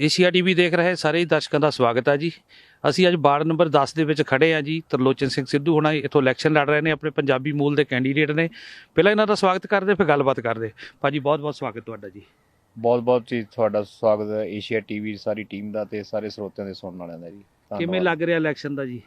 Asia TV ਦੇਖ ਰਹੇ ਸਾਰੇ ਹੀ ਦਰਸ਼ਕਾਂ ਦਾ ਸਵਾਗਤ ਹੈ ਜੀ। ਅਸੀਂ ਅੱਜ ਵਾਰਡ ਨੰਬਰ 10 ਦੇ ਵਿੱਚ ਖੜੇ ਆ ਜੀ। ਤਰਲੋਚਨ ਸਿੰਘ ਸਿੱਧੂ ਹੋਣਾ ਇਥੋਂ ਇਲੈਕਸ਼ਨ ਲੜ ਰਹੇ ਨੇ ਆਪਣੇ ਪੰਜਾਬੀ ਮੂਲ ਦੇ ਕੈਂਡੀਡੇਟ ਨੇ। ਪਹਿਲਾਂ ਇਹਨਾਂ ਦਾ ਸਵਾਗਤ ਕਰਦੇ ਫਿਰ ਗੱਲਬਾਤ ਕਰਦੇ। ਭਾਜੀ ਬਹੁਤ ਬਹੁਤ ਸਵਾਗਤ ਤੁਹਾਡਾ ਜੀ। ਬਹੁਤ ਬਹੁਤ ਜੀ ਤੁਹਾਡਾ ਸਵਾਗਤ ਹੈ ਏਸ਼ੀਆ ਟੀਵੀ ਸਾਰੀ ਟੀਮ ਦਾ ਤੇ ਸਾਰੇ ਸਰੋਤਿਆਂ ਦੇ ਸੁਣਨ ਵਾਲਿਆਂ ਦਾ ਜੀ। ਕਿਵੇਂ। ਲੱਗ ਰਿਹਾ ਇਲੈਕਸ਼ਨ ਦਾ ਜੀ?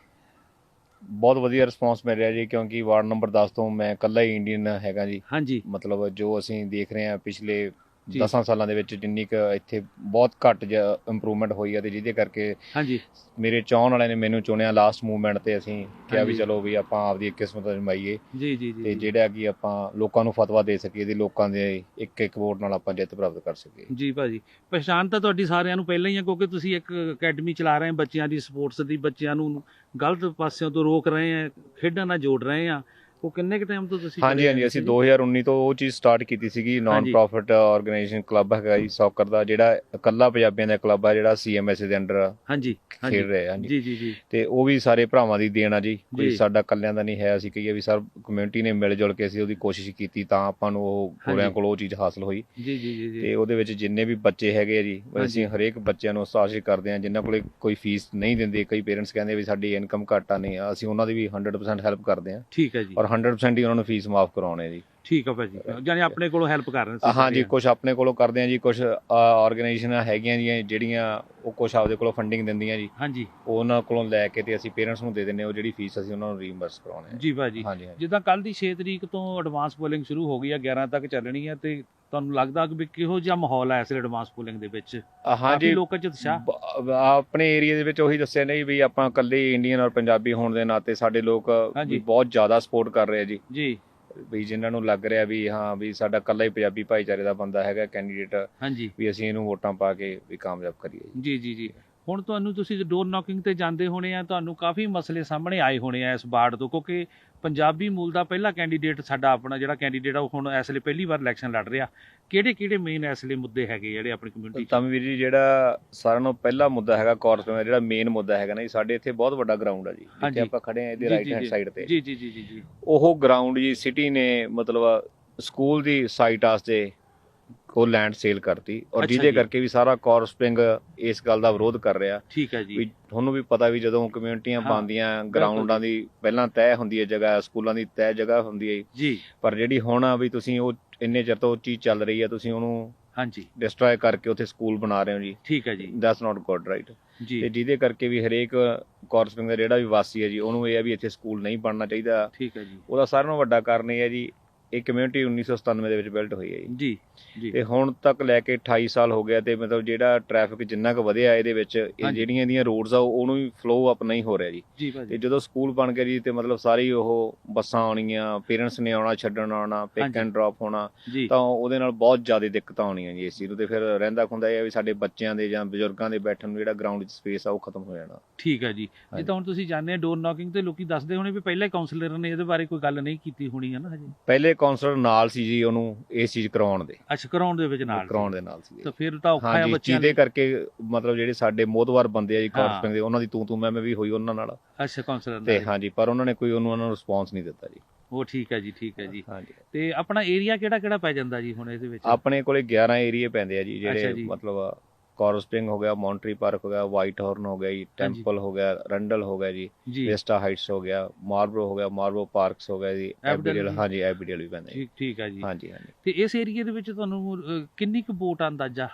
ਬਹੁਤ ਵਧੀਆ ਰਿਸਪੌਂਸ ਮਿਲ ਰਿਹਾ ਜੀ ਕਿਉਂਕਿ ਵਾਰਡ ਨੰਬਰ 10 ਤੋਂ ਮੈਂ ਇਕੱਲਾ ਹੀ ਇੰਡੀਅਨ ਹੈਗਾ ਜੀ। ਹਾਂਜੀ। ਮਤਲਬ ਜੋ ਅਸੀਂ ਦੇਖ ਰਹੇ ਹਾਂ ਪਿਛਲੇ। 10 ਸਾਲਾਂ ਦੇ ਵਿੱਚ ਜਿੰਨੀ ਕੁ ਇੱਥੇ ਬਹੁਤ ਘੱਟ ਇੰਪਰੂਵਮੈਂਟ ਹੋਈ ਹੈ ਤੇ ਜਿਹਦੇ ਕਰਕੇ ਹਾਂਜੀ। ਮੇਰੇ ਚਾਹਣ ਵਾਲਿਆਂ ਨੇ ਮੈਨੂੰ ਚੁਣਿਆ ਲਾਸਟ ਮੂਵਮੈਂਟ ਤੇ ਅਸੀਂ ਕਿਹਾ ਵੀ। ਚਲੋ ਵੀ ਆਪਾਂ ਆਪਦੀ ਕਿਸਮਤ ਅਜਮਾਈਏ ਜੀ ਜੀ ਜੀ ਤੇ। ਜਿਹੜਾ ਕਿ ਆਪਾਂ ਲੋਕਾਂ ਨੂੰ ਫਤਵਾ ਦੇ ਸਕੀਏ ਤੇ ਲੋਕਾਂ ਦੇ ਇੱਕ ਇੱਕ ਵੋਟ ਨਾਲ ਆਪਾਂ ਜਿੱਤ ਪ੍ਰਾਪਤ ਕਰ ਸਕੀਏ। ਜੀ ਭਾਜੀ ਪਛਾਣ ਤਾਂ ਤੁਹਾਡੀ ਸਾਰਿਆਂ ਨੂੰ ਪਹਿਲਾਂ ਹੀ ਹੈ ਕਿਉਂਕਿ ਤੁਸੀਂ ਇੱਕ ਅਕੈਡਮੀ ਚਲਾ ਰਹੇ ਹੋ ਬੱਚਿਆਂ ਦੀ ਸਪੋਰਟਸ ਦੀ ਬੱਚਿਆਂ ਨੂੰ ਗਲਤ ਪਾਸਿਆਂ ਤੋਂ ਰੋਕ ਰਹੇ ਆ ਖੇਡਾਂ ਨਾਲ ਜੋੜ ਰਹੇ ਆ। ਉਹ ਕਿੰਨੇ ਕੁ ਟਾਈਮ ਤੋਂ ਤੁਸੀਂ ਹਾਂਜੀ ਹਾਂਜੀ ਅਸੀਂ ਸੀ? 2019 ਤੋਂ ਉਹ ਚੀਜ਼ ਸਟਾਰਟ ਕੀਤੀ ਸੀਗੀ ਨਾਨ। ਪ੍ਰੋਫਿਟ ਆਰਗੇਨਾਈਜੇਸ਼ਨ ਕਲੱਬ ਹੈਗਾ ਜੀ ਸੌਕਰ ਦਾ ਜਿਹੜਾ ਇਕੱਲਾ ਪੰਜਾਬੀਆਂ ਦਾ ਕਲੱਬ ਆ ਜਿਹੜਾ ਸੀਐਮਐਸ ਦੇ ਅੰਡਰ ਹਾਂਜੀ ਖੇਡ ਰਿਹਾ ਹਾਂਜੀ। ਜੀ ਜੀ ਜੀ। ਤੇ ਉਹ ਵੀ ਸਾਰੇ ਭਰਾਵਾਂ ਦੀ ਦੇਣ ਆ ਜੀ। ਕੋਈ। ਸਾਡਾ ਕੱਲਿਆਂ ਦਾ ਨਹੀਂ ਹੈ ਅਸੀਂ ਕਹੀਏ ਵੀ ਸਰ ਕਮਿਊਨਿਟੀ ਨੇ ਮਿਲ ਜੁਲ ਕੇ ਅਸੀਂ ਉਹਦੀ ਕੋਸ਼ਿਸ਼ ਕੀਤੀ ਤਾਂ ਆਪਾਂ ਨੂੰ ਉਹ ਹਾਂਜੀ। ਕੋਲ ਉਹ ਚੀਜ਼ ਹਾਸਲ ਹੋਈ। ਜੀ ਜੀ ਜੀ ਤੇ ਉਹਦੇ ਵਿੱਚ ਜਿੰਨੇ ਵੀ ਬੱਚੇ ਹੈਗੇ ਆ ਜੀ ਅਸੀਂ ਹਰੇਕ ਬੱਚਿਆਂ ਨੂੰ ਉਤਸ਼ਾਹਿਤ ਕਰਦੇ ਹਾਂ ਜਿਨ੍ਹਾਂ ਕੋਲੇ ਕੋਈ ਫੀਸ ਨਹੀਂ ਦਿੰਦੇ ਕਈ ਪੇਰੈਂਟਸ ਕਹਿੰਦੇ ਵੀ ਸਾਡੀ ਇਨਕਮ ਘੱਟ ਆ ਨਹੀਂ ਆ ਅਸੀਂ ਉਹਨਾਂ ਦੀ ਵੀ 100% ਹੈਲਪ ਕਰਦੇ ਹਾਂ ਠੀਕ ਹੈ ਜੀ। ਔਰ 100% ਹੀ ਉਹਨਾਂ ਨੂੰ ਫੀਸ ਮਾਫ ਕਰਾਉਣੇ ਜੀ। ਠੀਕ ਹੈ ਭਾਜੀ। ਜਾਨੀ ਆਪਣੇ ਕੋਲੋਂ ਹੈਲਪ ਕਰ ਰਹੇ ਸੀ ਹਾਂਜੀ ਕੁਝ ਆਪਣੇ ਕੋਲੋਂ ਕਰਦੇ ਆ ਜੀ ਕੁਝ ਆਰਗੇਨਾਈਜੇਸ਼ਨਾਂ ਹੈਗੀਆਂ ਜੀਆਂ ਜਿਹੜੀਆਂ ਉਹ ਕੁਝ ਆਪਦੇ ਕੋਲੋਂ ਫੰਡਿੰਗ ਦਿੰਦੀਆਂ ਜੀ। ਹਾਂਜੀ। ਉਹ ਉਹਨਾਂ ਕੋਲੋਂ ਲੈ ਕੇ ਤੇ ਅਸੀਂ ਪੇਰੈਂਟਸ ਨੂੰ ਦੇ ਦਿੰਨੇ ਉਹ ਜਿਹੜੀ ਫੀਸ ਅਸੀਂ ਉਹਨਾਂ ਨੂੰ ਰੀਇੰਬਰਸ ਕਰਾਉਣੇ ਆ। ਜੀ ਭਾਜੀ। ਜਿੱਦਾਂ ਕੱਲ ਦੀ 6 ਤਰੀਕ ਤੋਂ ਐਡਵਾਂਸ ਪੋਲਿੰਗ ਸ਼ੁਰੂ ਹੋ ਗਈ ਹੈ 11 ਤੱਕ ਚੱਲਣੀ ਹੈ ਤੇ ਤੁਹਾਨੂੰ ਲੱਗਦਾ ਕਿ ਵੀ ਕਿਹੋ ਜਿਹਾ ਮਾਹੌਲ ਹੈ ਇਸ ਐਡਵਾਂਸ ਪੋਲਿੰਗ ਦੇ ਵਿੱਚ? ਹਾਂਜੀ। ਲੋਕਾਂ ਚ ਉਤਸ਼ਾਹ। ਆਪਣੇ ਏਰੀਆ ਦੇ ਵਿੱਚ ਉਹੀ ਦੱਸਿਆ ਨਹੀਂ ਵੀ ਆਪਾਂ ਇਕੱਲੇ ਇੰਡੀਅਨ ਔਰ ਪੰਜਾਬੀ ਹੋਣ ਦੇ ਨਾਤੇ ਸਾਡੇ ਲੋਕ। ਵੀ ਬਹੁਤ ਜ਼ਿਆਦਾ ਸਪੋਰਟ ਕਰ ਰਹੇ ਆ ਜੀ। ਜੀ। ਵੀ ਜਿਨ੍ਹਾਂ ਨੂੰ ਲੱਗ ਰਿਹਾ ਵੀ ਹਾਂ ਵੀ ਸਾਡਾ ਇਕੱਲਾ ਹੀ ਪੰਜਾਬੀ ਭਾਈਚਾਰੇ ਦਾ ਬੰਦਾ ਹੈਗਾ ਕੈਂਡੀਡੇਟ ਹਾਂਜੀ। ਵੀ ਅਸੀਂ ਇਹਨੂੰ ਵੋਟਾਂ ਪਾ ਕੇ ਵੀ ਕਾਮਯਾਬ ਕਰੀਏ ਜੀ ਜੀ ਜੀ। ਹੁਣ ਤੁਹਾਨੂੰ ਤੁਸੀਂ ਡੋਰ ਨੌਕਿੰਗ ਤੇ ਜਾਂਦੇ ਹੋਣੇ ਆ ਤੁਹਾਨੂੰ ਕਾਫੀ ਮਸਲੇ ਸਾਹਮਣੇ ਆਏ ਹੋਣੇ ਆ ਇਸ ਵਾਰਡ ਤੋਂ ਕਿਉਂਕਿ ਪੰਜਾਬੀ ਮੂਲ ਦਾ ਪਹਿਲਾ ਕੈਂਡੀਡੇਟ ਸਾਡਾ ਆਪਣਾ ਜਿਹੜਾ ਕੈਂਡੀਡੇਟ ਆ ਉਹ ਹੁਣ ਇਸ ਲਈ ਪਹਿਲੀ ਵਾਰ ਇਲੈਕਸ਼ਨ ਲੜ ਰਿਹਾ। ਕਿਹੜੇ ਕਿਹੜੇ ਮੇਨ ਇਸ ਲਈ ਮੁੱਦੇ ਹੈਗੇ ਜਿਹੜੇ ਆਪਣੀ ਕਮਿਊਨਿਟੀ ਤਾਂ ਵੀਰ ਜੀ ਜਿਹੜਾ ਸਾਰਿਆਂ ਨੂੰ ਪਹਿਲਾ ਮੁੱਦਾ ਹੈਗਾ ਕੋਰਸ ਦਾ ਜਿਹੜਾ ਮੇਨ ਮੁੱਦਾ ਹੈਗਾ ਨਾ ਜੀ ਸਾਡੇ ਇੱਥੇ ਬਹੁਤ ਵੱਡਾ ਗਰਾਊਂਡ ਆ ਜੀ। ਜਿੱਥੇ ਆਪਾਂ ਖੜੇ ਆ ਇਹਦੇ ਰਾਈਟ ਹੈਂਡ। ਸਾਈਡ ਤੇ। ਜੀ ਜੀ ਜੀ ਜੀ ਉਹ ਗਰਾਊਂਡ ਜੀ ਸਿਟੀ ਨੇ ਮਤਲਬ ਸਕੂਲ ਦੀ ਸਾਈਟ ਵਾਸਤੇ ਉਹ ਲੈਂਡ ਸੇਲ ਕਰਤੀ ਔਰ ਜਿਹਦੇ। ਕਰਕੇ ਵੀ ਸਾਰਾ ਕੋਰ ਸਪ੍ਰਿੰਗ ਇਸ ਗੱਲ ਦਾ ਵਿਰੋਧ ਕਰ ਰਿਹਾ। ਠੀਕ ਹੈ ਜੀ। ਵੀ ਤੁਹਾਨੂੰ ਵੀ ਪਤਾ ਵੀ ਜਦੋਂ ਕਮਿਊਨਿਟੀਆਂ ਬਣਦੀਆਂ ਗਰਾਊਂਡਾਂ ਦੀ ਪਹਿਲਾਂ ਤੈਅ ਹੁੰਦੀ ਹੈ ਜਗ੍ਹਾ ਸਕੂਲਾਂ ਦੀ ਤੈਅ ਜਗ੍ਹਾ ਹੁੰਦੀ ਹੈ। ਜੀ। ਪਰ ਜਿਹੜੀ ਹੁਣ ਆ ਵੀ ਤੁਸੀਂ ਉਹ ਇੰਨੇ ਚਿਰ ਤੋਂ ਚੀਜ਼ ਚੱਲ ਰਹੀ ਹੈ ਤੁਸੀਂ ਉਹਨੂੰ ਹਾਂਜੀ। ਡਿਸਟਰੋਏ ਕਰਕੇ ਉੱਥੇ ਸਕੂਲ ਬਣਾ ਰਹੇ ਹੋ ਜੀ। ਠੀਕ ਹੈ ਜੀ। ਦੈਟਸ ਨਾਟ ਗੁੱਡ ਰਾਈਟ ਜੀ। ਤੇ ਜਿਹਦੇ ਕਰਕੇ ਵੀ ਹਰੇਕ ਕੋਰਸਪਿੰਗ ਦਾ ਜਿਹੜਾ ਵੀ ਵਾਸੀ ਹੈ ਜੀ ਉਹਨੂੰ ਇਹ ਹੈ ਵੀ ਇੱਥੇ ਸਕੂਲ ਨਹੀਂ ਬਣਨਾ ਚਾਹੀਦਾ। ਠੀਕ ਹੈ ਜੀ। ਉਹਦਾ ਸਾਰਿਆਂ ਨਾਲੋਂ ਵੱਡਾ ਕਾਰਨ ਇਹ ਹੈ ਜੀ ਇਹ ਕਮਿਊਨਿਟੀ 1997 ਦੇ ਵਿੱਚ ਬਿਲਟ ਹੋਈ ਹੈ ਜੀ। ਜੀ ਜੀ। ਤੇ ਹੁਣ ਤੱਕ ਲੈ ਕੇ 28 ਸਾਲ ਹੋ ਗਿਆ ਤੇ ਮਤਲਬ ਜਿਹੜਾ ਟ੍ਰੈਫਿਕ ਜਿੰਨਾ ਕੁ ਵਧਿਆ ਇਹਦੇ ਵਿੱਚ ਇਹ। ਜਿਹੜੀਆਂ ਇਹਦੀਆਂ ਰੋਡਸ ਆ ਉਹ- ਉਹਨੂੰ ਵੀ ਫਲੋ ਅਪ ਨਹੀਂ ਹੋ ਰਿਹਾ ਜੀ। ਜੀ ਤੇ ਜਦੋਂ ਸਕੂਲ ਬਣ ਗਿਆ ਜੀ ਤੇ ਮਤਲਬ ਸਾਰੀ ਉਹ ਬੱਸਾਂ ਆਉਣੀਆਂ ਪੇਰੈਂਟਸ ਨੇ ਆਉਣਾ ਛੱਡਣ ਆਉਣਾ ਪਿਕ। ਐਂਡ ਡ੍ਰੌਪ ਹੋਣਾ ਜੀ। ਤਾਂ ਉਹਦੇ ਨਾਲ ਬਹੁਤ ਜ਼ਿਆਦਾ ਦਿੱਕਤਾਂ ਆਉਣੀਆਂ ਜੀ ਇਸ ਚੀਜ਼ ਨੂੰ ਤੇ ਫਿਰ ਰਹਿੰਦਾ ਖੁੰਦਾ ਇਹ ਵੀ ਸਾਡੇ ਬੱਚਿਆਂ ਦੇ ਜਾਂ ਬਜ਼ੁਰਗਾਂ ਦੇ ਬੈਠਣ ਨੂੰ ਜਿਹੜਾ ਗਰਾਊਂਡ 'ਚ ਸਪੇਸ ਆ ਉਹ ਖਤਮ ਹੋ ਜਾਣਾ। ਠੀਕ ਹੈ ਜੀ। ਹਾਂਜੀ। ਜਿੱਦਾਂ ਹੁਣ ਤੁਸੀਂ ਜਾਣਦੇ ਡੋਰ ਨੌਕਿੰਗ ਤੇ ਲੋਕੀ ਦੱਸਦੇ ਹੋਣੇ ਵੀ ਪਹਿਲੇ ਕਾਉਂਸਲਰ ਨੇ ਇਹਦੇ ਬਾਰੇ ਕੋਈ ਗੱਲ ਨਹੀਂ ਕੀਤੀ ਹੋਣੀ ਹੈ ਨਾ ਹਜੇ ਪਹਿਲੇ ਕਾਉਂਸਲਰ ਨਾਲ ਸੀ ਜੀ ਉਹਨੂੰ ਇਸ ਚੀਜ਼ ਕਰਾਉਣ ਦੇ। ਅੱਛਾ ਕਰਾਉਣ ਦੇ ਵਿੱਚ ਨਾਲ ਕਰਾਉਣ ਦੇ ਨਾਲ ਸੀ ਤਾਂ ਫਿਰ ਤਾਂ ਔਖਾ ਆ ਬੱਚਿਆਂ ਲਈ। ਕਰਕੇ ਮਤਲਬ ਜਿਹੜੇ ਸਾਡੇ ਮੋਦਵਾਰ ਬੰਦੇ ਆ ਜੀ ਹਾਂ। ਕਾਰਸਪਿੰਗ ਦੇ ਉਹਨਾਂ ਦੀ ਤੂੰ ਤੂੰ ਮੈਂ ਮੈਂ ਵੀ ਹੋਈ ਉਹਨਾਂ ਨਾਲ। ਅੱਛਾ ਕਾਉਂਸਲਰ ਤੇ ਨਾਲ ਹਾਂਜੀ ਪਰ ਉਹਨਾਂ ਨੇ ਕੋਈ ਉਹਨੂੰ ਨੂੰ ਰਿਸਪੌਂਸ ਨਹੀਂ ਦਿੱਤਾ ਜੀ। ਉਹ ਠੀਕ ਹੈ ਜੀ ਠੀਕ ਹੈ ਜੀ। ਤੇ ਆਪਣਾ ਏਰੀਆ ਕਿਹੜਾ ਕਿਹੜਾ ਪੈ ਜਾਂਦਾ ਜੀ ਹੁਣ ਇਹਦੇ ਵਿੱਚ? ਆਪਣੇ ਕੋਲੇ 11 ਏਰੀਏ ਪੈਂਦੇ ਆ ਜੀ ਜਿਹੜੇ ਜੀ। ਮਤਲਬ ਕਾਰਸਪਿੰਗ ਹੋ ਗਿਆ ਮੌਂਟਰੀ ਪਾਰਕ ਹੋ ਗਿਆ ਵਾਈਟ ਹਾਰਨ ਹੋ ਗਿਆ ਜੀ ਟੈਂਪਲ ਹੋ ਗਿਆ ਰੰਡਲ ਹੋ ਗਿਆ ਜੀ ਵੇਸਟਾ ਹਾਈਟਸ ਹੋ ਗਿਆ ਮਾਰਬਰੋ ਹੋ ਗਿਆ ਮਾਰਬੋ ਪਾਰਕਸ ਹੋ ਗਿਆ ਜੀ ਐਬੀਡਲ ਐਬੀਡੀਐਲ। ਹਾਂਜੀ ਐਬੀਡੀਐਲ ਵੀ ਪੈਂਦਾ ਠੀਕ ਠੀਕ ਹੈ ਜੀ। ਹਾਂਜੀ ਹਾਂਜੀ। ਤੇ ਇਸ ਏਰੀਆ ਦੇ ਵਿੱਚ ਤੁਹਾਨੂੰ ਕਿੰਨੀ ਕੁ ਵੋਟ ਅੰਦਾਜ਼ਾ?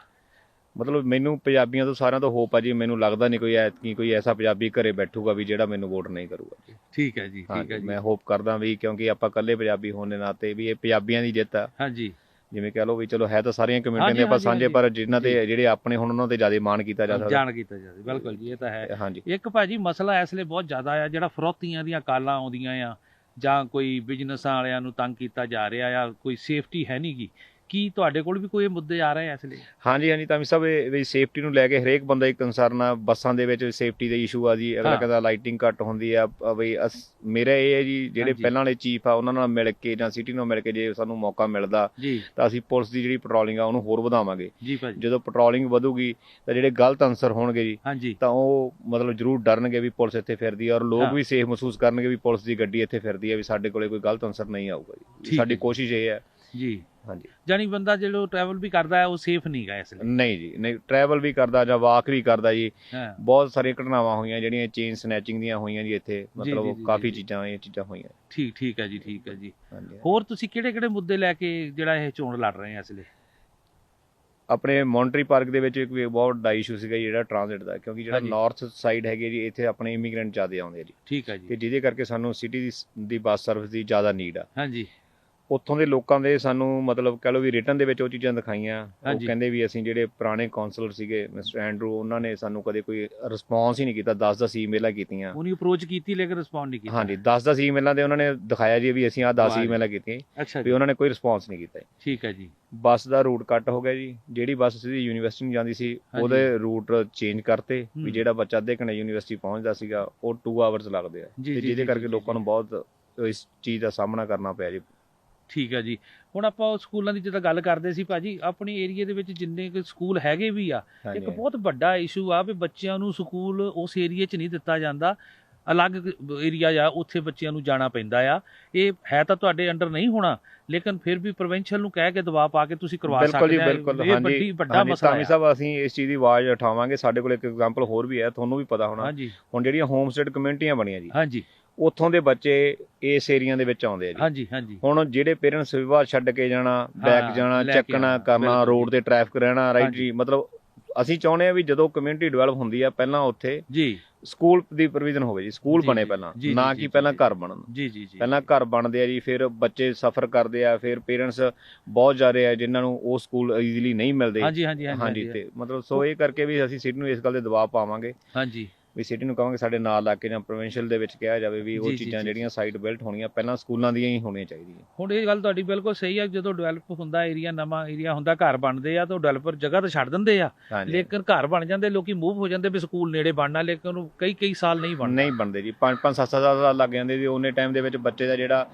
ਮਤਲਬ ਮੈਨੂੰ ਪੰਜਾਬੀਆਂ ਤੋਂ ਸਾਰਿਆਂ ਤੋਂ ਹੋਪ ਆ ਜੀ ਮੈਨੂੰ ਲੱਗਦਾ ਨਹੀਂ ਕੋਈ ਐਤਕੀ ਕੋਈ ਐਸਾ ਪੰਜਾਬੀ ਘਰੇ ਬੈਠੂਗਾ ਵੀ ਜਿਹੜਾ ਮੈਨੂੰ ਵੋਟ ਨਹੀਂ ਕਰੂਗਾ ਜੀ। ਠੀਕ ਹੈ ਜੀ ਠੀਕ ਹੈ ਜੀ। ਮੈਂ ਹੋਪ ਕਰਦਾ ਵੀ ਕਿਉਂਕਿ ਆਪਾਂ ਇਕੱਲੇ ਪੰਜਾਬੀ ਹੋਣ ਦੇ ਨਾਤੇ ਵੀ ਇਹ ਪੰਜਾਬੀਆਂ ਦੀ ਜਿੱਤ ਆ। ਹਾਂਜੀ। ਜਿਵੇਂ ਕਹ ਲਓ ਵੀ ਚਲੋ ਹੈ ਤਾਂ ਸਾਰੀਆਂ ਕਮਿਊਨਿਟੀਆਂ ਦੇ ਆਪਾਂ ਸਾਂਝੇ। ਪਰ ਜਿਨ੍ਹਾਂ ਤੇ ਜਿਹੜੇ ਆਪਣੇ ਹੁਣ ਉਹਨਾਂ ਤੇ ਜ਼ਿਆਦਾ ਮਾਣ ਕੀਤਾ ਜਾ ਸਕਦਾ। ਜਾਣ ਕੀਤਾ ਜਾਂਦਾ ਬਿਲਕੁਲ ਜੀ ਇਹ ਤਾਂ ਹੈ। ਹਾਂਜੀ। ਇੱਕ ਭਾਜੀ ਮਸਲਾ ਇਸ ਲਈ ਬਹੁਤ ਜ਼ਿਆਦਾ ਆ ਜਿਹੜਾ ਫਰੋਤੀਆਂ ਦੀਆਂ ਕਾਲਾਂ ਆਉਂਦੀਆਂ ਆ ਜਾਂ ਕੋਈ ਬਿਜ਼ਨਸਾਂ ਵਾਲਿਆਂ ਨੂੰ ਤੰਗ ਕੀਤਾ ਜਾ ਰਿਹਾ ਆ ਕੋਈ ਸੇਫਟੀ ਹੈ ਨਹੀਂਗੀ ਕੀ ਤੁਹਾਡੇ ਕੋਲ ਵੀ ਕੋਈ ਮੁੱਦੇ ਆ ਰਹੇ ਆ ਇਸ ਲਈ ਹਾਂਜੀ ਹਾਂਜੀ ਤਾਂ ਵੀ ਸਭ ਇਹ ਸੇਫਟੀ ਨੂੰ ਲੈ ਕੇ ਹਰੇਕ ਬੰਦਾ ਇੱਕ ਕੰਸਰਨ ਆ ਬੱਸਾਂ ਦੇ ਵਿੱਚ ਸੇਫਟੀ ਦੇ ਇਸ਼ੂ ਆ ਜੀ ਅਗਲਾ। ਕਹਿੰਦਾ ਲਾਈਟਿੰਗ ਘੱਟ ਹੁੰਦੀ ਆ ਬਈ ਮੇਰਾ ਇਹ ਹੈ ਜੀ ਜਿਹੜੇ। ਪਹਿਲਾਂ ਵਾਲੇ ਚੀਫ ਆ ਉਹਨਾਂ ਨਾਲ ਮਿਲ ਕੇ ਜਾਂ ਸਿਟੀ ਨਾਲ ਮਿਲ ਕੇ ਜੇ ਸਾਨੂੰ ਮੌਕਾ ਮਿਲਦਾ ਤਾਂ ਅਸੀਂ ਪੁਲਿਸ ਦੀ ਜਿਹੜੀ ਪੈਟਰੋਲਿੰਗ ਆ ਉਹਨੂੰ ਹੋਰ ਵਧਾਵਾਂਗੇ ਜੀ ਭਾਜੀ ਜਦੋਂ ਪੈਟਰੋਲਿੰਗ ਵਧੂਗੀ ਤਾਂ ਜਿਹੜੇ ਗਲਤ ਅਨਸਰ ਹੋਣਗੇ ਜੀ ਤਾਂ ਉਹ ਮਤਲਬ ਜ਼ਰੂਰ ਡਰਨਗੇ ਵੀ ਪੁਲਿਸ ਇੱਥੇ ਫਿਰਦੀ ਹੈ ਔਰ ਲੋਕ। ਵੀ ਸੇਫ ਮਹਿਸੂਸ ਕਰਨਗੇ ਵੀ ਪੁਲਿਸ ਦੀ ਗੱਡੀ ਇੱਥੇ ਫਿਰਦੀ ਹੈ ਵੀ ਸਾਡੇ ਕੋਲੇ ਕੋਈ ਗਲਤ ਅਨਸਰ ਨਹੀਂ ਆਊਗਾ ਜੀ ਸਾਡੀ। ਕੋਸ਼ਿਸ਼ ਇਹ ਹੈ ਜੀ। ਹਾਂਜੀ। ਜਾਨੀ ਬੰਦਾ ਜਿਹੜਾ ਟਰੈਵਲ ਵੀ ਕਰਦਾ ਹੈ ਉਹ ਸੇਫ ਨਹੀਂ ਗਾ ਇਸ ਲਈ। ਨਹੀਂ ਜੀ ਨਹੀਂ ਟਰੈਵਲ ਵੀ ਕਰਦਾ ਜਾਂ ਵਾਕ ਵੀ ਕਰਦਾ ਜੀ। ਬਹੁਤ ਸਾਰੀਆਂ ਘਟਨਾਵਾਂ ਹੋਈਆਂ ਜਿਹੜੀਆਂ ਚੇਨ ਸਨੈਚਿੰਗ ਦੀਆਂ ਹੋਈਆਂ ਜੀ ਇੱਥੇ। ਮਤਲਬ ਕਾਫੀ। ਚੀਜ਼ਾਂ ਇਹ ਚੀਜ਼ਾਂ ਹੋਈਆਂ। ਠੀਕ ਠੀਕ ਹੈ ਜੀ ਠੀਕ ਹੈ ਜੀ। ਹੋਰ ਤੁਸੀਂ ਕਿਹੜੇ ਕਿਹੜੇ ਮੁੱਦੇ ਲੈ ਕੇ ਜਿਹੜਾ ਇਹ ਚੋਣ ਲੜ ਰਹੇ ਆ ਇਸ ਲਈ? ਆਪਣੇ ਮੌਂਟਰੀ ਪਾਰਕ ਦੇ ਵਿੱਚ ਇੱਕ ਬਹੁਤ ਵੱਡਾ ਇਸ਼ੂ ਸੀਗਾ ਜਿਹੜਾ ਟ੍ਰਾਂਜ਼ਿਟ ਦਾ। ਕਿਉਂਕਿ ਜਿਹੜਾ। ਨਾਰਥ ਸਾਈਡ ਹੈਗੀ ਜੀ ਇੱਥੇ ਆਪਣੇ ਇਮੀਗ੍ਰੈਂਟ ਜ਼ਿਆਦਾ ਆਉਂਦੇ ਆ ਜੀ। ਠੀਕ ਹੈ ਜੀ। ਤੇ ਜਿਹਦੇ ਕਰਕੇ ਸਾਨੂੰ ਸਿਟੀ ਦੀ ਬੱਸ ਸਰਵਿਸ ਦੀ ਜ਼ਿਆਦਾ ਨੀਡ ਆ। ਹਾਂਜੀ। ਉੱਥੋਂ ਦੇ ਲੋਕਾਂ ਦੇ ਸਾਨੂੰ ਮਤਲਬ ਕਹ ਲਓ ਵੀ ਰਿਟਰਨ ਦੇ ਵਿੱਚ ਉਹ ਚੀਜ਼ਾਂ ਦਿਖਾਈਆਂ ਉਹ। ਕਹਿੰਦੇ ਵੀ ਅਸੀਂ ਜਿਹੜੇ ਪੁਰਾਣੇ ਕਾਉਂਸਲਰ ਸੀਗੇ ਮਿਸਟਰ ਐਂਡਰੂ ਉਹਨਾਂ ਨੇ ਸਾਨੂੰ ਕਦੇ ਕੋਈ ਰਿਸਪੌਂਸ ਹੀ ਨਹੀਂ ਕੀਤਾ 10 10 ਈਮੇਲਾਂ ਕੀਤੀਆਂ ਉਹਨੇ ਅਪਰੋਚ ਕੀਤੀ ਲੇਕਿਨ ਰਿਸਪੌਂਡ ਨਹੀਂ ਕੀਤਾ ਹਾਂਜੀ 10 10 ਈਮੇਲਾਂ ਦੇ ਉਹਨਾਂ ਨੇ ਦਿਖਾਇਆ ਜੀ ਵੀ ਅਸੀਂ ਆਹ 10 ਵਾਹ ਜੀ। ਈਮੇਲਾਂ ਕੀਤੀਆਂ ਵੀ ਉਹਨਾਂ ਨੇ ਕੋਈ ਰਿਸਪੌਂਸ ਨਹੀਂ ਕੀਤਾ। ਠੀਕ ਹੈ ਜੀ ਬੱਸ ਦਾ ਰੂਟ ਕੱਟ ਹੋ ਗਿਆ ਜੀ ਜਿਹੜੀ ਬੱਸ ਸਿੱਧੀ ਯੂਨੀਵਰਸਿਟੀ ਨੂੰ ਜਾਂਦੀ ਸੀ। ਉਹਦੇ ਰੂਟ ਚੇਂਜ ਕਰਤੇ। ਵੀ ਜਿਹੜਾ ਬੱਚਾ ਅੱਧੇ ਘੰਟੇ ਯੂਨੀਵਰਸਿਟੀ ਪਹੁੰਚਦਾ ਸੀਗਾ ਉਹ 2 ਆਵਰਸ ਲੱਗਦੇ ਆ ਤੇ ਜਿਹਦੇ ਕਰਕੇ ਲੋਕਾਂ। ਨੂੰ ਬਹੁਤ ਇਸ ਚੀਜ਼ ਦਾ ਸਾਹਮਣਾ ਕਰਨਾ ਪਿਆ ਜੀ ਠੀਕ ਹੈ ਜੀ। ਹੁਣ ਆਪਾਂ ਉਹ ਸਕੂਲਾਂ ਦੀ ਜਦੋਂ ਗੱਲ ਕਰਦੇ ਸੀ ਭਾਜੀ ਆਪਣੇ ਏਰੀਆ ਦੇ ਵਿੱਚ ਜਿੰਨੇ ਕੁ ਸਕੂਲ ਹੈਗੇ ਵੀ ਆ ਇੱਕ ਬਹੁਤ ਵੱਡਾ ਇਸ਼ੂ ਆ ਵੀ ਬੱਚਿਆਂ ਨੂੰ ਸਕੂਲ ਉਸ ਏਰੀਆ 'ਚ ਨਹੀਂ ਦਿੱਤਾ ਜਾਂਦਾ। ਅਲੱਗ ਏਰੀਆ ਆ ਉੱਥੇ ਬੱਚਿਆਂ ਨੂੰ ਜਾਣਾ ਪੈਂਦਾ ਆ। ਇਹ ਹੈ ਤਾਂ ਤੁਹਾਡੇ ਅੰਡਰ ਨਹੀਂ ਹੋਣਾ ਲੇਕਿਨ ਫਿਰ ਵੀ ਪ੍ਰੋਵਿੰਸ਼ੀਅਲ ਨੂੰ ਕਹਿ ਕੇ ਦਬਾਅ ਪਾ ਕੇ ਤੁਸੀਂ ਕਰਵਾ ਬਿਲਕੁਲ ਸਕਦੇ ਆ। ਬਿਲਕੁਲ। ਇਹ ਵੱਡੀ ਮਸਲਾ ਹੈ ਸਾਹਿਬ ਅਸੀਂ ਇਸ ਚੀਜ਼ ਦੀ ਆਵਾਜ਼ ਉਠਾਵਾਂਗੇ। ਸਾਡੇ ਕੋਲ ਇੱਕ ਐਗਜ਼ਾਮਪਲ ਹੋਰ ਵੀ ਹੈ ਤੁਹਾਨੂੰ ਵੀ ਪਤਾ ਹੋਣਾ। ਹਾਂਜੀ। ਹੁਣ ਜਿਹੜੀਆਂ ਹੋਮ ਸਟੇਟ ਕਮਿਊਨਿਟੀਆਂ ਬਣੀਆਂ ਜੀ ਹਾਂਜੀ। ਉੱਥੋਂ ਦੇ ਬੱਚੇ ਇਸ ਏਰੀਆ ਦੇ ਵਿੱਚ ਆਉਂਦੇ ਆ ਜੀ। ਹਾਂਜੀ ਹਾਂਜੀ। ਹੁਣ ਜਿਹੜੇ ਪੇਰੈਂਟਸ ਵਿਵਾਹ ਛੱਡ ਕੇ ਜਾਣਾ ਬੈਕ ਜਾਣਾ ਚੱਕਣਾ ਕਰਨਾ ਰੋਡ ਤੇ ਟ੍ਰੈਫਿਕ ਰਹਿਣਾ ਰਾਈਟ। ਜੀ। ਮਤਲਬ ਅਸੀਂ ਚਾਹੁੰਦੇ ਆ ਵੀ ਜਦੋਂ ਕਮਿਊਨਿਟੀ ਡਿਵੈਲਪ ਹੁੰਦੀ ਆ ਪਹਿਲਾਂ ਉੱਥੇ ਜੀ। ਸਕੂਲ ਦੀ ਪ੍ਰੋਵੀਜ਼ਨ ਹੋਵੇ ਜੀ ਸਕੂਲ ਬਣੇ ਪਹਿਲਾਂ ਨਾ ਕਿ ਪਹਿਲਾਂ। ਘਰ ਬਣਨ। ਜੀ ਜੀ ਜੀ। ਪਹਿਲਾਂ ਘਰ ਬਣਦੇ ਆ ਜੀ ਫਿਰ ਬੱਚੇ ਸਫਰ ਕਰਦੇ ਆ ਫਿਰ ਪੇਰੈਂਟਸ ਬਹੁਤ ਜ਼ਿਆਦਾ ਆ ਜਿਨ੍ਹਾਂ ਨੂੰ ਉਹ ਸਕੂਲ ਈਜ਼ੀਲੀ ਨਹੀਂ ਮਿਲਦੇ। ਹਾਂਜੀ ਹਾਂਜੀ ਹਾਂਜੀ ਹਾਂਜੀ ਤੇ ਮਤਲਬ ਸੋ ਇਹ ਕਰਕੇ ਵੀ ਅਸੀਂ ਸਿਟੀ ਨੂੰ ਇਸ ਗੱਲ ਦੇ ਦਬਾਅ ਪਾਵਾਂਗੇ। ਹਾਂਜੀ। ਵੀ ਸਿਟੀ ਨੂੰ ਕਹਾਂਗੇ ਸਾਡੇ ਨਾਲ ਲਾ ਕੇ ਜਾਂ ਪ੍ਰੋਵਿੰਸ਼ੀਅਲ ਦੇ ਵਿੱਚ ਕਿਹਾ ਜਾਵੇ ਵੀ ਉਹ ਚੀਜ਼ਾਂ। ਜਿਹੜੀਆਂ ਸਾਈਟ ਬਿਲਟ ਹੋਣੀਆਂ ਪਹਿਲਾਂ ਸਕੂਲਾਂ ਦੀਆਂ ਹੀ ਹੋਣੀਆਂ ਚਾਹੀਦੀਆਂ। ਹੁਣ ਇਹ ਗੱਲ ਤੁਹਾਡੀ ਬਿਲਕੁਲ ਸਹੀ ਹੈ ਜਦੋਂ ਡਿਵੈਲਪ ਹੁੰਦਾ ਏਰੀਆ ਨਵਾਂ ਏਰੀਆ ਹੁੰਦਾ ਘਰ ਬਣਦੇ ਆ ਤਾਂ ਡਿਵੈਲਪਰ ਜਗ੍ਹਾ ਤਾਂ ਛੱਡ ਦਿੰਦੇ ਆ। ਲੇਕਿਨ ਘਰ ਬਣ ਜਾਂਦੇ ਲੋਕੀ ਮੂਵ ਹੋ ਜਾਂਦੇ ਵੀ ਸਕੂਲ ਨੇੜੇ ਬਣਨਾ ਲੇਕਿਨ ਉਹ ਕਈ ਕਈ ਸਾਲ ਨਹੀਂ ਬਣਦਾ। ਨਹੀਂ ਬਣਦੇ ਜੀ। 5 5 7 7 ਸਾਲ ਲੱਗ ਜਾਂਦੇ ਜੀ ਉਹਨੇ ਟਾਈਮ ਦੇ ਵਿੱਚ ਬੱਚੇ ਦਾ ਜਿਹੜਾ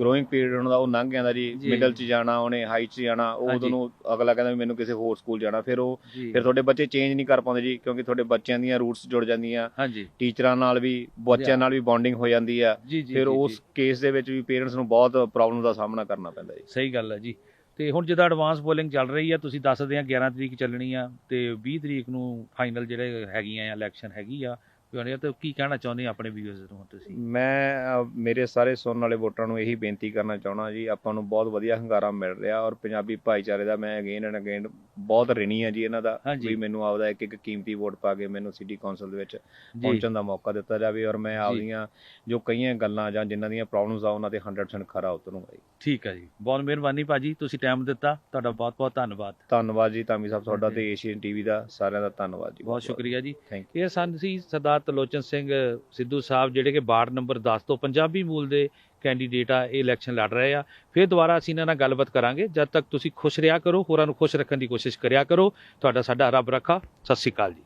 ਗਰੋਇੰਗ ਪੀਰੀਅਡ ਹੁੰਦਾ ਉਹ ਲੰਘ ਜਾਂਦਾ ਜੀ। ਮਿਡਲ 'ਚ ਜਾਣਾ ਉਹਨੇ ਹਾਈ 'ਚ ਜਾਣਾ ਉਹ। ਉਦੋਂ ਨੂੰ ਅਗਲਾ ਕਹਿੰਦਾ ਵੀ ਮੈਨੂੰ ਕਿਸੇ ਹੋਰ ਸਕੂਲ ਜਾਣਾ। ਫਿਰ ਉਹ ਫਿਰ ਤੁਹਾਡੇ ਬੱਚੇ ਚੇਂਜ ਨਹੀਂ ਕਰ ਪਾਉਂਦੇ ਜੀ ਕਿਉਂਕਿ ਤੁਹਾਡੇ ਬੱਚਿਆਂ ਦੀਆਂ ਰੂਟਸ ਜੁੜ ਜਾਂਦੀਆਂ ਹਾਂਜੀ। ਟੀਚਰਾਂ ਨਾਲ ਵੀ ਬੱਚਿਆਂ ਨਾਲ ਵੀ ਬੌਂਡਿੰਗ ਹੋ ਜਾਂਦੀ ਆ। ਫਿਰ ਉਸ। ਕੇਸ ਦੇ ਵਿੱਚ ਵੀ ਪੇਰੈਂਟਸ ਨੂੰ ਬਹੁਤ ਪ੍ਰੋਬਲਮ ਦਾ ਸਾਹਮਣਾ ਕਰਨਾ ਪੈਂਦਾ ਜੀ। ਸਹੀ ਗੱਲ ਹੈ ਜੀ। ਤੇ ਹੁਣ ਜਿੱਦਾਂ ਐਡਵਾਂਸ ਪੋਲਿੰਗ ਚੱਲ ਰਹੀ ਆ ਤੁਸੀਂ ਦੱਸਦੇ ਆ 11 ਤਰੀਕ ਚੱਲਣੀ ਆ ਤੇ 20 ਤਰੀਕ ਨੂੰ ਫਾਈਨਲ ਜਿਹੜੇ ਹੈਗੀਆਂ ਆ ਇਲੈਕਸ਼ਨ ਹੈਗੀ ਆ ਪਿਆਰੇ ਤੇ ਕੀ ਕਹਿਣਾ ਚਾਹੁੰਦੇ ਆ ਆਪਣੇ ਵਿਊਅਰਸ ਨੂੰ ਤੁਸੀਂ? ਮੈਂ ਅਹ, ਮੇਰੇ ਸਾਰੇ ਸੁਣਨ ਵਾਲੇ ਵੋਟਰਾਂ ਨੂੰ ਇਹੀ ਬੇਨਤੀ ਕਰਨਾ ਚਾਹਣਾ ਜੀ ਆਪਾਂ ਨੂੰ ਬਹੁਤ ਵਧੀਆ ਹੰਗਾਰਾ ਮਿਲ ਰਿਹਾ ਔਰ ਪੰਜਾਬੀ ਭਾਈਚਾਰੇ ਦਾ ਮੈਂ ਅਗੇਨ ਐਂਡ ਅਗੇਨ ਬਹੁਤ ਰਿਣੀ ਆ ਜੀ ਇਹਨਾਂ ਦਾ ਹਾਂਜੀ। ਵੀ ਮੈਨੂੰ ਆਪਦਾ ਇੱਕ ਇੱਕ ਕੀਮਤੀ ਵੋਟ ਪਾ ਕੇ ਮੈਨੂੰ ਸਿਟੀ ਕੌਂਸਲ ਦੇ ਵਿੱਚ ਪਹੁੰਚਣ ਦਾ ਮੌਕਾ ਦਿੱਤਾ ਜਾਵੇ ਔਰ ਮੈਂ ਆਪਦੀਆਂ ਜੋ ਕਈਆਂ ਗੱਲਾਂ ਜਾਂ ਜਿਨ੍ਹਾਂ ਦੀਆਂ ਪ੍ਰੋਬਲਮਸ ਆ ਉਹਨਾਂ ਤੇ 100% ਖਰਾ ਉਤਰੂੰਗਾ ਜੀ ਠੀਕ ਹੈ ਜੀ। ਬਹੁਤ ਮਿਹਰਬਾਨੀ ਭਾਜੀ ਤੁਸੀਂ ਟਾਈਮ ਦਿੱਤਾ ਤੁਹਾਡਾ ਬਹੁਤ ਬਹੁਤ ਧੰਨਵਾਦ। ਧੰਨਵਾਦ ਜੀ ਧਾਮੀ ਸਾਹਿਬ ਤੁਹਾਡਾ। ਤੇ ਏਸ਼ੀਅਨ ਟੀਵੀ ਦਾ ਸਾਰਿਆਂ ਦਾ ਧੰਨਵਾਦ ਜੀ ਬਹੁਤ ਸ਼ੁਕਰੀਆ ਜੀ। ਥੈਂਕ ਇਹ ਸਨ ਸੀ ਸਰਦਾਰ ਤਲੋਚਨ ਸਿੰਘ ਸਿੱਧੂ ਸਾਹਿਬ ਜਿਹੜੇ ਕਿ ਵਾਰਡ ਨੰਬਰ 10 ਤੋਂ ਪੰਜਾਬੀ ਮੂਲ ਦੇ ਕੈਂਡੀਡੇਟ ਆ, ਇਹ ਇਲੈਕਸ਼ਨ ਲੜ ਰਹੇ ਆ। ਫਿਰ ਦੁਬਾਰਾ ਅਸੀਂ ਇਹਨਾਂ ਨਾਲ ਗੱਲਬਾਤ ਕਰਾਂਗੇ। ਜਦ ਤੱਕ ਤੁਸੀਂ ਖੁਸ਼ ਰਿਹਾ ਕਰੋ, ਹੋਰਾਂ ਨੂੰ ਖੁਸ਼ ਰੱਖਣ ਦੀ ਕੋਸ਼ਿਸ਼ ਕਰਿਆ ਕਰੋ। ਤੁਹਾਡਾ ਸਾਡਾ ਰੱਬ ਰੱਖਾ। ਸਤਿ ਸ਼੍ਰੀ ਅਕਾਲ ਜੀ।